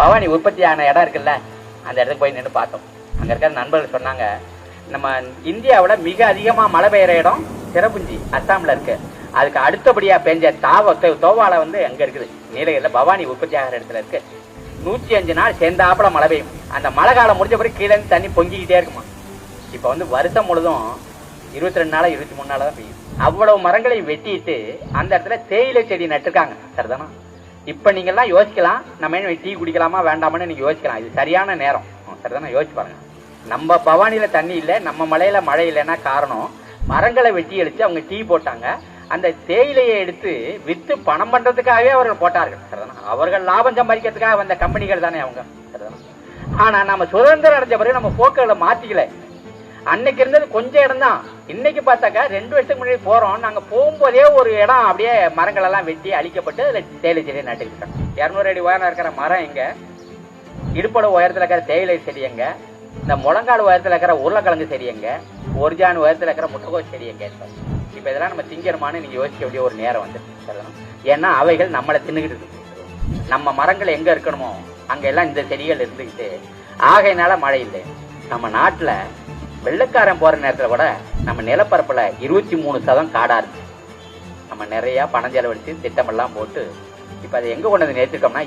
பவானி உற்பத்தியான இடம் இருக்குல்ல அந்த இடத்துக்கு போய் நின்று பார்த்தோம். அங்கே இருக்கிற நண்பர்கள் சொன்னாங்க நம்ம இந்தியாவோட மிக அதிகமாக மழை பெய்கிற இடம் சிறப்புஞ்சி அஸ்ஸாமில் இருக்கு. அதுக்கு அடுத்தபடியாக பெஞ்ச தாவ தோவால வந்து அங்கே இருக்குது. நீலகிரியில் பவானி உற்பத்தி ஆகிற இடத்துல இருக்கு. நூற்றி அஞ்சு நாள் சேர்ந்தாப்புல மழை பெய்யும். அந்த மழை காலம் முடிஞ்ச பிறகு கீழே இருந்து தண்ணி பொங்கிக்கிட்டே இருக்குமா? இப்போ வந்து வருஷம் முழுதும் இருபத்தி ரெண்டு நாளாக இருபத்தி மூணு நாளாக தான் பெய்யும். அவ்வளவு மரங்களையும் வெட்டிட்டு அந்த இடத்துல தேயிலை செடி நட்டுருக்காங்க. சரிதானா? இப்போ நீங்கள்லாம் யோசிக்கலாம் நம்ம என்ன டீ குடிக்கலாமா வேண்டாமான்னு நீங்கள் யோசிக்கலாம். இது சரியான நேரம். சரிதானே யோசிச்சு பாருங்க. நம்ம பவானியில் தண்ணி இல்லை நம்ம மலையில் மழை இல்லைன்னா காரணம் மரங்களை வெட்டி அடித்து அவங்க டீ போட்டாங்க. அந்த தேயிலையை எடுத்து விற்று பணம் பண்ணுறதுக்காகவே அவர்கள் போட்டார்கள். சரிதானா? அவர்கள் லாபம் சம்பாதிக்கிறதுக்காக வந்த கம்பெனிகள் தானே அவங்க. சரிதானா? ஆனால் நம்ம சுதந்திரம் அடைஞ்ச பிறகு நம்ம போக்குகளை மாற்றிக்கலை அன்னைக்கு இருந்தது கொஞ்சம் இடம் தான் இன்னைக்கு பார்த்தாக்கா ரெண்டு வருஷத்துக்கு முன்னாடி போறோம். நாங்க போகும்போதே ஒரு இடம் அப்படியே மரங்கள் எல்லாம் வெட்டி அழிக்கப்பட்டு அதுல தேயிலை செடியை நட்டுக்கிட்டோம். இருநூறு அடி உயரம் இருக்கிற மரம் எங்க? இடுப்பட உயரத்துல இருக்கிற தேயிலை செடி எங்க? இந்த முழங்கால் உயரத்துல இருக்கிற உருளைக்கிழங்கு செடி எங்க? ஒரு ஜான் உயரத்துல இருக்கிற முட்டைக்கோஸ் செடி எங்க? இப்ப இதெல்லாம் நம்ம திங்கணுமான்னு நீங்க யோசிக்க வேண்டிய ஒரு நேரம் வந்து ஏன்னா அவைகள் நம்மளை தின்னுகிட்டு இருக்கு. நம்ம மரங்கள் எங்க இருக்கணுமோ அங்க எல்லாம் இந்த செடிகள் இருந்துகிட்டு ஆகையினால மழை இல்லை. நம்ம நாட்டுல வெள்ளக்காரன் போற நேரத்தில் கூட நம்ம நிலப்பரப்புல இருபத்தி மூணு சதம் காடா இருந்துச்சு நம்ம நிறைய பணம் செலவழித்து திட்டமெல்லாம் போட்டு இப்ப அதை எங்க கொண்டு வந்து நிறுத்திருக்கோம்னா